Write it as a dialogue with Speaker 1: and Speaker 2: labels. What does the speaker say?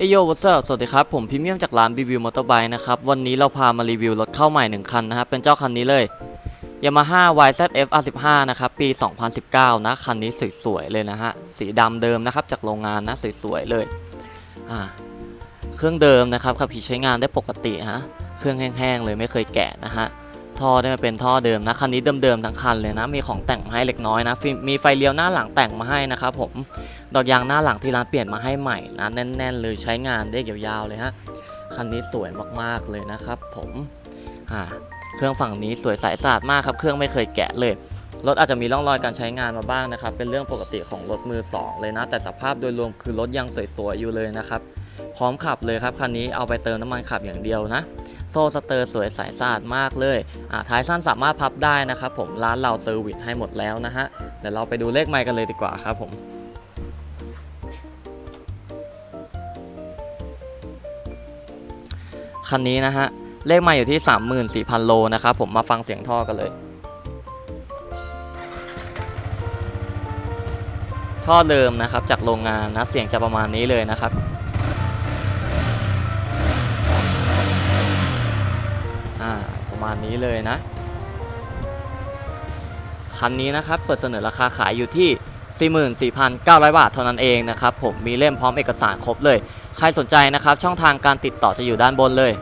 Speaker 1: เอโยวัสดุสวัสดีครับ ผมพิมพ์เมียมจากร้านรีวิวมอเตอร์ไบค์นะครับ วันนี้เราพามารีวิวรถเข้าใหม่ 1 คันนะครับ เป็นเจ้าคันนี้เลย Yamaha YZF R15 นะครับ ปี 2019 นะ คันนี้สวยๆเลยนะฮะ สีดำเดิมนะครับ จากโรงงานนะ สวยๆเลย อ่า เครื่องเดิมนะครับขับขี่ใช้งานได้ปกติฮะ เครื่องแห้งๆเลยไม่เคยแกะนะฮะ ท่อได้มาเป็นท่อเดิมนะคันนี้เดิมๆทั้งคันเลยนะ มีของแต่งมาให้เล็กน้อยนะ มีไฟเลี้ยวหน้าหลังแต่งมาให้นะครับผม ดอกยางหน้าหลังที่ร้านเปลี่ยนมาให้ใหม่นะแน่น ๆ เลยใช้งานได้ยาวๆเลยฮะ คันนี้สวยมากๆเลยนะครับผมอ่าเครื่องฝั่งนี้สวยใสสะอาดมากครับ เครื่องไม่เคยแกะเลย รถอาจจะมีร่องรอยการใช้งานมาบ้างนะครับ เป็นเรื่องปกติของรถมือสองเลยนะ แต่สภาพโดยรวมคือรถยังสวยๆอยู่เลยนะครับ พร้อมขับเลยครับคันนี้เอาไปเติมน้ำมันขับอย่างเดียวนะ โซ่สเตอร์สวยใสสะอาดมากเลยอ่าท้ายสั้นสามารถพับได้นะครับผมร้านเราเซอร์วิสให้หมดแล้วนะฮะเดี๋ยวเราไปดูเลขไมค์กันเลยดีกว่าครับผมคันนี้นะฮะเลขไมาอยู่ที่ 34,000 โลนะครับผมมาฟังเสียงท่อกันเลยท่อเดิมนะครับจากโรงงานนะเสียงจะประมาณนี้เลยนะครับ อ่าประมาณนี้เลยนะ คันนี้นะครับเปิดเสนอราคาขายอยู่ที่ 44,900 บาทเท่านั้นเองนะครับผมมีเล่มพร้อมเอกสารครบเลย ใครสนใจนะครับช่องทางการติดต่อจะอยู่ด้านบนเลย